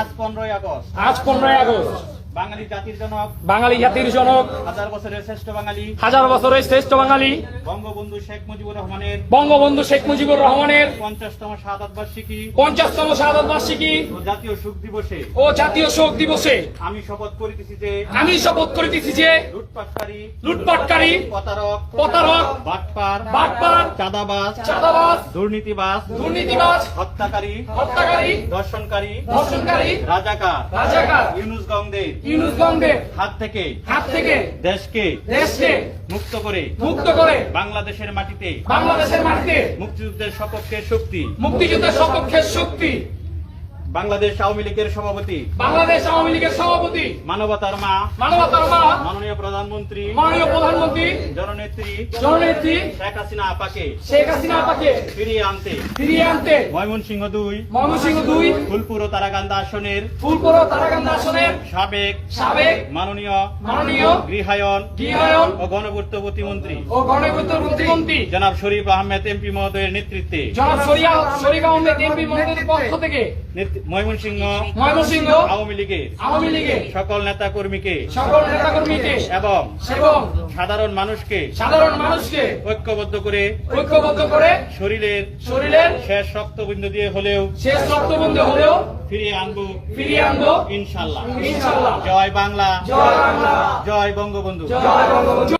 আজ পনেরোই আগস্ট। আজ পনেরোই আগস্ট। বাঙালি জাতির জনক বাঙালি জাতির জনক হাজার বছরের শ্রেষ্ঠ বাঙালি হাজার বছরের শ্রেষ্ঠ বাঙালি বঙ্গবন্ধু শেখ মুজিবুর রহমানের বঙ্গবন্ধু শেখ মুজিবুর রহমানের পঞ্চাশতম শাহাদ বার্ষিকী পঞ্চাশতম বার্ষিকী ও জাতীয় সুখ দিবসে। ও জাতীয় শোক দিবসে আমি শপথ করিতেছি যে আমি শপথ করিতেছি যে লুটপাটকারী লুটপাটকারী প্রতারক প্রতারক বাটপার বাটপার চাঁদাবাজ চাঁদাবাজ দুর্নীতিবাজ দুর্নীতিবাজ হত্যাকারী হত্যাকারী দর্শনকারী ধর্ষণকারী রাজাকার রাজাকার। ইউনুস গঙ্গদের ইউনুসগঞ্জের হাত থেকে হাত থেকে দেশকে দেশকে মুক্ত করে মুক্ত করে বাংলাদেশের মাটিতে বাংলাদেশের মাটিতে মুক্তিযুদ্ধের সপক্ষে শক্তি মুক্তিযুদ্ধের সপক্ষে শক্তি বাংলাদেশ আওয়ামী লীগের সভাপতি। বাংলাদেশ আওয়ামী লীগের সভাপতি। মানবতার মা। মানবতার মা। মাননীয় প্রধানমন্ত্রী। মাননীয় প্রধানমন্ত্রী। জননেত্রী। জননেত্রী। শেখ হাসিনা আপাকে। শেখ হাসিনা আপাকে। ফিরিয়ে আনতে। ফিরিয়ে আনতে। ময়মনসিংহ দুই। ময়মনসিংহ দুই। ফুলপুর ও তারাকান্দা আসনের। ফুলপুর ও তারাকান্দা আসনের। সাবেক। সাবেক। মাননীয়। মাননীয়। গৃহায়ন। গৃহায়ন। ও গণপূর্ত প্রতিমন্ত্রী ও গণপূর্ত প্রতিমন্ত্রী জনাব শরীফ আহমেদ এমপি মহোদয়ের নেতৃত্বে। জনাব শরীফ আহমেদ এমপি মহোদয়ের পক্ষ থেকে। ময়মনসিংহ ময়মনসিংহ আওয়ামী লীগের আওয়ামী লীগের সকল নেতা কর্মীকে সকল নেতাকর্মীকে এবং এবং সাধারণ মানুষকে সাধারণ মানুষকে ঐক্যবদ্ধ করে ঐক্যবদ্ধ করে শরীরের শরীরের শেষ রক্তবিন্দু দিয়ে হলেও শেষ রক্তবন্ধ হলেও ফিরিয়ে আনব। ফিরিয়ে আনব। ইনশাল্লাহ। ইনশাল্লাহ। জয় বাংলা। জয় বাংলা। জয় বঙ্গবন্ধু। জয় বঙ্গবন্ধু।